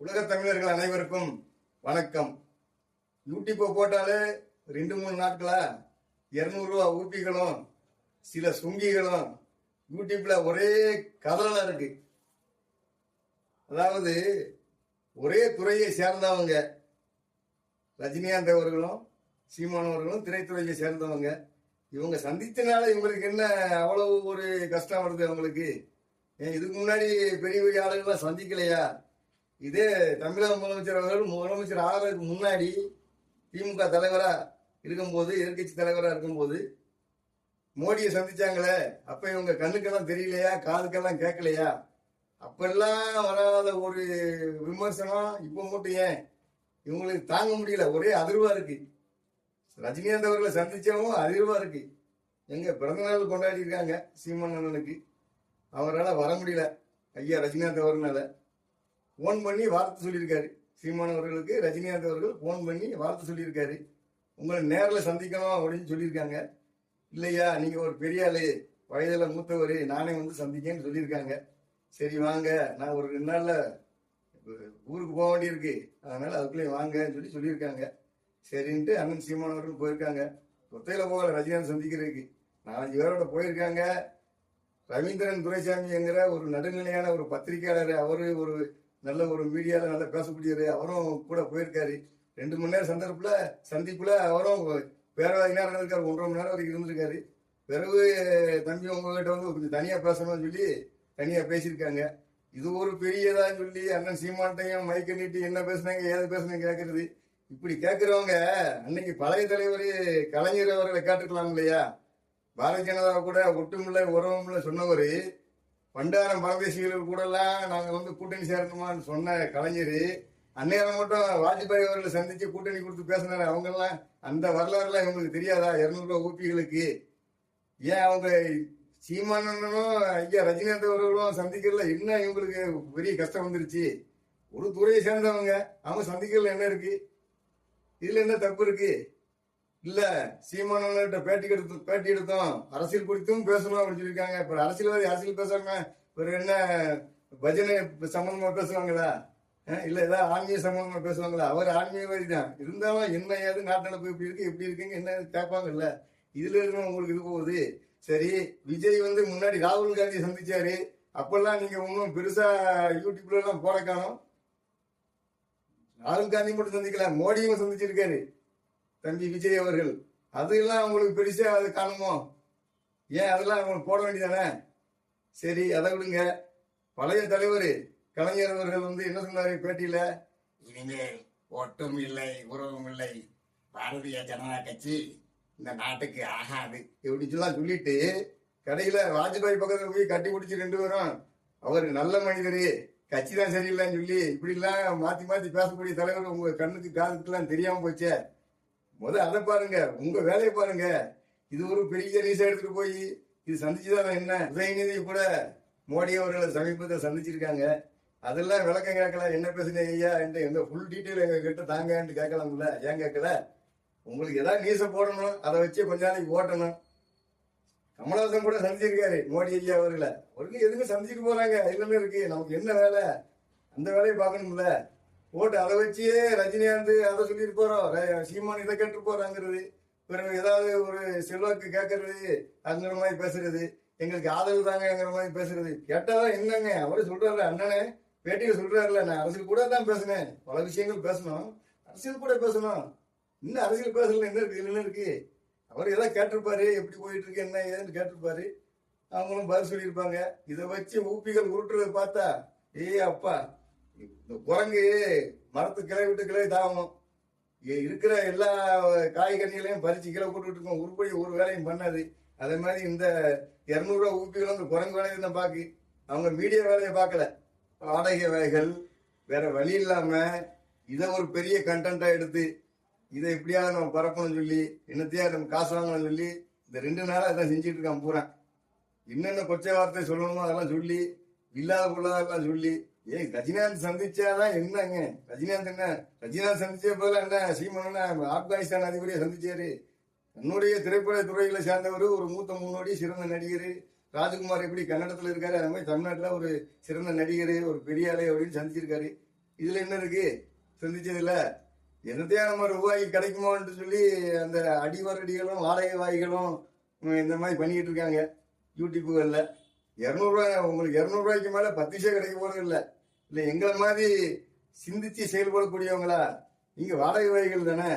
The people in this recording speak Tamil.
உலக தமிழர்கள் அனைவருக்கும் வணக்கம். யூடியூப்பை போட்டாலே ரெண்டு மூணு நாட்களா இரநூறுவா ஊப்பிகளும் சில சுங்கிகளும் யூடியூப்ல ஒரே கதறலா இருக்கு. அதாவது ஒரே துறையை சேர்ந்தவங்க ரஜினிகாந்த் அவர்களும் சீமான் அவர்களும் திரைத்துறையை சேர்ந்தவங்க. இவங்க சந்தித்தனால இவங்களுக்கு என்ன அவ்வளவு ஒரு கஷ்டம் வருது அவங்களுக்கு? ஏன் இதுக்கு முன்னாடி பெரிய பெரிய ஆளுங்களாம் சந்திக்கலையா? இதே தமிழக முதலமைச்சர் அவர்கள் முதலமைச்சர் ஆகிறதுக்கு முன்னாடி திமுக தலைவரா இருக்கும்போது எதிர்கட்சி தலைவரா இருக்கும்போது மோடியை சந்திச்சாங்களே அப்ப இவங்க கண்ணுக்கெல்லாம் தெரியலையா காதுக்கெல்லாம் கேட்கலையா? அப்பெல்லாம் வராத ஒரு விமர்சனம் இப்போ மட்டும் ஏன்? இவங்களுக்கு தாங்க முடியல. ஒரே அதிர்வா இருக்கு. ரஜினிகாந்த் அவர்களை சந்திச்சவும் அதிர்வா இருக்கு. எங்க பிறந்தநாள் கொண்டாடி இருக்காங்க சீமான் அண்ணனுக்கு. அவரால் வர முடியல. ஐயா ரஜினிகாந்த் அவர்னால. ஃபோன் பண்ணி வார்த்தை சொல்லியிருக்காரு. சீமான் அவர்களுக்கு ரஜினிகாந்த் அவர்கள் ஃபோன் பண்ணி வார்த்தை சொல்லியிருக்காரு. உங்களை நேரில் சந்திக்கணும் அப்படின்னு சொல்லியிருக்காங்க. இல்லையா நீங்கள் ஒரு பெரிய ஆளு வயதில் மூத்தவர் நானே வந்து சந்திக்கேன்னு சொல்லியிருக்காங்க. சரி வாங்க. நான் ஒரு ரெண்டு நாளில் ஊருக்கு போக வேண்டியிருக்கு. அதனால அதுக்குள்ளேயே வாங்கன்னு சொல்லி சொல்லியிருக்காங்க. சரின்ட்டு அண்ணன் சீமான் அவர்கள் போயிருக்காங்க. சொத்தையில் போகல ரஜினிகாந்த் சந்திக்கிறதுக்கு. நாலஞ்சு பேரோட போயிருக்காங்க. ரவீந்திரன் துரைசாமிங்கிற ஒரு நடுநிலையான ஒரு பத்திரிகையாளர் அவர் ஒரு நல்ல ஒரு மீடியாவில் நல்லா பேசக்கூடியவர் அவரும் கூட போயிருக்காரு. ரெண்டு மணி நேரம் சந்தர்ப்பில் சந்திப்பில் அவரும் பேரவாதி நேரம் இருக்காரு. ஒன்றரை மணி நேரம் வரைக்கும் இருந்திருக்காரு. பிறகு தம்பி உங்ககிட்ட வந்து கொஞ்சம் தனியாக பேசணும்னு சொல்லி தனியாக பேசியிருக்காங்க. இது ஒரு பெரியதான்னு சொல்லி அண்ணன் சீமான்ட்டையும் மைக்க நீட்டி என்ன பேசுனாங்க ஏது பேசுனாங்க கேட்கறது இப்படி கேட்குறவங்க அன்னைக்கு பழைய தலைவர் கலைஞர் அவர்களை கேட்டுக்கலாம் இல்லையா பாரதிய ஜனதா கூட ஒட்டுமில்லை உறவுமில்லை சொன்னவர் பண்டாரம் பரதேசிகள் கூட எல்லாம் நாங்க வந்து கூட்டணி சேரணுமான்னு சொன்ன கலைஞர் அந்நேரம் மட்டும் வாஜ்பாய் அவர்களை சந்திச்சு கூட்டணி கொடுத்து பேசினாரு. அவங்க எல்லாம் அந்த வரலாறுலாம் இவங்களுக்கு தெரியாதா? இருநூறு ரூபாய் ஊப்பிகளுக்கு. ஏன் அவங்க சீமானனும் ஐயா ரஜினிகாந்த் அவர்களும் சந்திக்கல? என்ன இவங்களுக்கு பெரிய கஷ்டம் வந்துருச்சு? ஒரு துறையை சேர்ந்தவங்க. அவங்க சந்திக்கல. என்ன இருக்கு? இதுல என்ன தப்பு இருக்கு? இல்ல சீமானவர்கிட்ட பேட்டி எடுத்து பேட்டி எடுத்தோம். அரசியல் குறித்தும் பேசணும் அப்படின்னு சொல்லியிருக்காங்க. இப்ப அரசியல்வாதி அரசியல் பேசாம ஒரு என்ன பஜனை சம்பந்தமா பேசுவாங்களா? இல்ல ஏதாவது ஆன்மீக சம்பந்தமா பேசுவாங்களா? அவர் ஆன்மீகவாதி தான். இருந்தாலும் என்ன ஏது நாட்டு நடப்பு இப்படி இருக்கு இப்படி இருக்குங்க என்ன கேட்பாங்கல்ல? இதுல இருந்து உங்களுக்கு இது போகுது? சரி விஜய் வந்து முன்னாடி ராகுல் காந்தி சந்திச்சாரு. அப்பெல்லாம் நீங்க ஒன்றும் பெருசா யூடியூப்ல எல்லாம் போட காணும். ராகுல் காந்தி மட்டும் சந்திக்கல மோடியும் சந்திச்சிருக்காரு. தம்பி விஜய் அவர்கள். அதெல்லாம் உங்களுக்கு பெருசா அது காணுமோ? ஏன் அதெல்லாம் உங்களுக்கு போட வேண்டியதானே? சரி அதை விடுங்க. பழைய தலைவர் கலைஞர் அவர்கள் வந்து என்ன சொன்னாரு பேட்டியில? இனிமேல் ஒட்டும் இல்லை உறவும் இல்லை. பாரதிய ஜனதா கட்சி இந்த நாட்டுக்கு ஆகாது. இப்படிச்செல்லாம் சொல்லிட்டு கடையில வாஜ்பாய் பக்கத்துல போய் கட்டி பிடிச்சி ரெண்டு பேரும் அவர் நல்ல மனிதர் கட்சி தான் சரியில்லைன்னு சொல்லி இப்படி எல்லாம் மாத்தி மாத்தி பேசக்கூடிய தலைவர் உங்க கண்ணுக்கு காதுக்கெல்லாம் தெரியாம போச்சே. முதல் அதை பாருங்க. உங்க வேலையை பாருங்க. இது ஒரு பெரிய ரீசா எடுத்துட்டு போய் இது சந்திச்சுதான் என்ன? உதயநிதி கூட மோடி அவர்களை சமீபத்தில் சந்திச்சிருக்காங்க. அதெல்லாம் விளக்கம் கேட்கல. என்ன பேசுனீங்க ஐயா? என்ன எந்த ஃபுல் டீட்டெயில் எங்க கிட்ட தாங்கன்னு கேட்கலாம்ல? ஏன் கேட்கல? உங்களுக்கு ஏதாவது நியூஸை போடணும். அதை வச்சு கொஞ்ச நாளைக்கு ஓட்டணும். கமலஹாசன் கூட சந்திச்சிருக்காரு மோடி ஐயா அவர்களை. அவருக்கு எதுக்கு சந்திச்சுட்டு போறாங்க? இல்லைன்னு இருக்கு. நமக்கு என்ன வேலை? அந்த வேலையை பார்க்கணும்ல. போட்டு அதை வச்சே ரஜினிகாந்த் அதை சொல்லிட்டு போறோம். சீமான் இதை கேட்டு போறாங்கிறது. பிறகு ஏதாவது ஒரு செல்வாக்கு கேட்கறது அங்கிற மாதிரி பேசுறது எங்களுக்கு ஆதரவு தாங்கிற மாதிரி பேசுறது. கேட்டாதான் என்னங்க? அவரே சொல்றாரு அண்ணனே பேட்டியில சொல்றாருல நான் அரசியல் கூட தான் பேசினேன். பல விஷயங்கள் பேசணும். அரசியல் கூட பேசணும். இன்னும் அரசியல் பேசல என்ன இருக்கு என்ன இருக்கு. அவர் ஏதாவது கேட்டிருப்பாரு எப்படி போயிட்டு இருக்கு என்ன ஏதுன்னு கேட்டிருப்பாரு. அவங்களும் பதில் சொல்லியிருப்பாங்க. இதை வச்சு ஊப்பிகள் உருட்டுறதை பார்த்தா ஏய் அப்பா இந்த குரங்கு மரத்து கிளை விட்டு கிளை தாகும் இருக்கிற எல்லா காய்கறிகளையும் பறிச்சு கீழே போட்டுட்டு இருக்கோம். உருப்படி ஒரு வேலையும் பண்ணாது. அதே மாதிரி இந்த இரநூறுவா ஊப்பிகளும் இந்த குரங்கு வேலையை தான் பாக்கு. அவங்க மீடியா வேலையை பார்க்கல. வாடகை வேலைகள் வேற வழி இல்லாம இதை ஒரு பெரிய கண்டென்ட்டா எடுத்து இதை எப்படியாவது நம்ம பரப்பணும்னு சொல்லி என்னத்தையா நம்ம காசு வாங்கணும்னு சொல்லி இந்த ரெண்டு நாளாக இதான் செஞ்சுட்டு இருக்கான் பூரா. என்னென்ன கொச்சை வார்த்தை சொல்லணுமோ அதெல்லாம் சொல்லி இல்லாத பொருளாதாரம் சொல்லி ஏய் ரஜினிகாந்த் சந்திச்சாதான் என்னங்க ரஜினிகாந்த் என்ன? ரஜினிகாந்த் சந்திச்ச போல என்ன? சீமன் ஆப்கானிஸ்தான் அதிபரியை சந்திச்சாரு. தன்னுடைய திரைப்பட துறையில சேர்ந்தவர் ஒரு மூத்த முன்னோடி சிறந்த நடிகர். ராஜ்குமார் எப்படி கன்னடத்துல இருக்காரு அது மாதிரி தமிழ்நாட்டுல ஒரு சிறந்த நடிகர் ஒரு பெரிய ஆளு அப்படின்னு சந்திச்சிருக்காரு. இதுல என்ன இருக்கு? சந்திச்சதுல என்னத்தையா நம்ம ரூபாய்க்கு கிடைக்குமோன்ட்டு சொல்லி அந்த அடிவரடிகளும் வாடகை வாய்களும் இந்த மாதிரி பண்ணிக்கிட்டு இருக்காங்க. யூடியூப்புகளில் இரநூறுவா உங்களுக்கு இரநூறுவாய்க்கு மேலே விஷயம் கிடைக்க போகிறது இல்லை இல்லை எங்களை மாதிரி சிந்திச்சு செயல்படக்கூடியவங்களா? நீங்கள் வாடகை வகைகள் தானே?